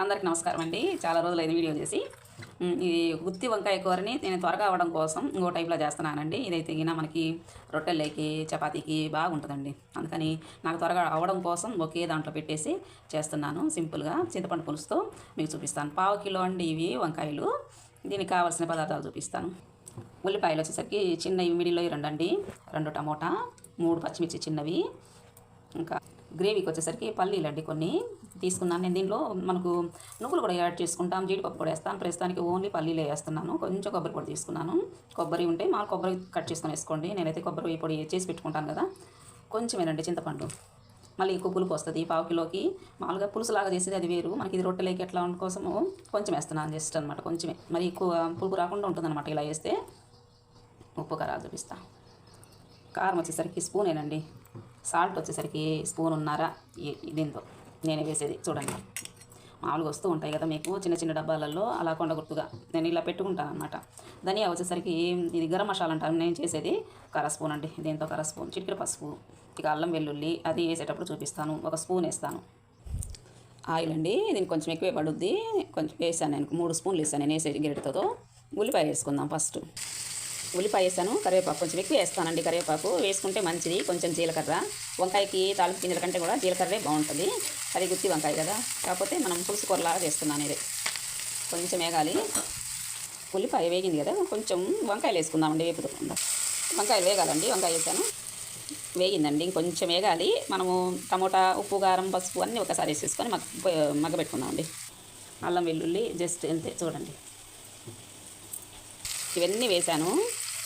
అందరికి నమస్కారం అండి. చాలా రోజులైంది వీడియో చేసి. ఇది గుత్తి వంకాయ కూరని నేను త్వరగా అవ్వడం కోసం ఇంకో టైప్లో చేస్తున్నానండి. ఇదైతే గిన మనకి రొట్టెలకి చపాతీకి బాగుంటుందండి. అందుకని నాకు త్వరగా అవ్వడం కోసం ఒకే దాంట్లో పెట్టేసి చేస్తున్నాను సింపుల్గా. చింతపండు పులుసుతో మీకు చూపిస్తాను. పావు కిలో అండి ఇవి వంకాయలు. దీనికి కావాల్సిన పదార్థాలు చూపిస్తాను. ఉల్లిపాయలు వచ్చేసరికి చిన్నవి మిడిలో రెండు అండి రెండు టమోటా మూడు పచ్చిమిర్చి చిన్నవి. ఇంకా గ్రేవీకి వచ్చేసరికి పల్లీలు అండి కొన్ని తీసుకున్నాను. నేను దీంట్లో మనకు నువ్వులు కూడా యాడ్ చేసుకుంటాం జీడిపప్పు కూడా వేస్తాను ప్రస్తుతానికి ఓన్లీ పల్లీలే వేస్తున్నాను. కొంచెం కొబ్బరి పొడి తీసుకున్నాను. కొబ్బరి ఉంటే మా కొబ్బరి కట్ చేసుకొని వేసుకోండి. నేనైతే కొబ్బరి పొడి చేసి పెట్టుకుంటాను కదా. కొంచెమేనండి చింతపండు. మళ్ళీ ఎక్కువ పులుపు వస్తుంది. పావు కిలోకి మామూలుగా పులుసులాగా చేసేది అది వేరు. మనకి ఇది రొట్టెలోకి ఎట్లా ఉండే కోసము కొంచెం వేస్తున్నాను జస్ట్ అనమాట కొంచెమే. మరి ఎక్కువ పులుపు రాకుండా ఉంటుందన్నమాట. ఇలా వేస్తే ఉప్పు కారాలు చూపిస్తా. కారం వచ్చేసరికి స్పూనేనండి సాల్ట్ వచ్చేసరికి స్పూన్ ఉన్నారా? దీంతో నేనే వేసేది. చూడండి. మామూలుగా వస్తూ ఉంటాయి కదా మీకు. చిన్న చిన్న డబ్బాలలో అలా కొండ గుర్తుగా. నేను ఇలా పెట్టుకుంటాను అనమాట ధనియా వచ్చేసరికి ఇది గరం మసాలా అంటాను నేను చేసేది కర స్పూన్ అండి. దీంతో కర స్పూన్? చిటికెడు పసుపు. ఇక అల్లం వెల్లుల్లి అది వేసేటప్పుడు చూపిస్తాను. ఒక స్పూన్ వేస్తాను. ఆయిల్ అండి. దీనికి కొంచెం ఎక్కువే పడుద్ది. కొంచెం వేసాను నేను. మూడు స్పూన్లు వేసాను. నేను వేసే గిరెటతో ఉల్లిపాయ వేసుకుందాం ఫస్ట్. ఉల్లిపాయ వేసాను కరివేపాకు కొంచెం ఎక్కువ వేస్తానండి. కరివేపాకు వేసుకుంటే మంచిది కొంచెం జీలకర్ర. వంకాయకి తాలింపు గింజల కంటే కూడా జీలకర్రే బాగుంటుంది. అది గుత్తి వంకాయ కదా. కాకపోతే మనం పులుసు కూరలాగా చేస్తున్నాను ఇది. కొంచెం వేగాలి. ఉల్లిపాయ వేగింది కదా. కొంచెం వంకాయలు వేసుకుందామండి వేపుకుండా వంకాయలు వేగాలండి. వంకాయ వేసాను. వేగిందండి. ఇంకొంచెం వేగాలి. మనము టమోటా ఉప్పు కారం పసుపు అన్నీ ఒకసారి వేసేసుకొని మగ్గ మగ్గబెట్టుకుందామండి. అల్లం వెల్లుల్లి జస్ట్ అంతే. చూడండి. ఇవన్నీ వేసాను.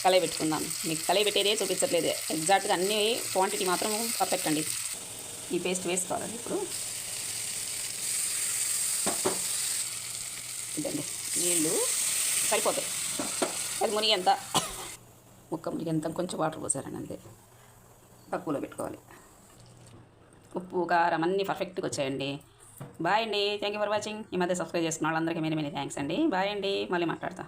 కలయి పెట్టుకుందాం మీకు కలయి పెట్టేదే చూపించట్లేదు. ఎగ్జాక్ట్గా అన్ని క్వాంటిటీ మాత్రం పర్ఫెక్ట్ అండి. ఈ పేస్ట్ వేసుకోవాలండి ఇప్పుడు. ఇదండి. నీళ్ళు సరిపోతాయి. అది మునిగేంత ముక్క మునిగేంత కొంచెం వాటర్ పోసారండి అంతే. తక్కువలో పెట్టుకోవాలి. ఉప్పు కారం అన్నీ పర్ఫెక్ట్గా వచ్చాయండి. బాయ్ అండి. థ్యాంక్ యూ ఫర్ వాచింగ్ ఈ మధ్య సబ్స్క్రైబ్ చేసుకున్న వాళ్ళందరికీ మెనీ మెనీ థ్యాంక్స్ అండి. బాయ్ అండి. మళ్ళీ మాట్లాడతాం.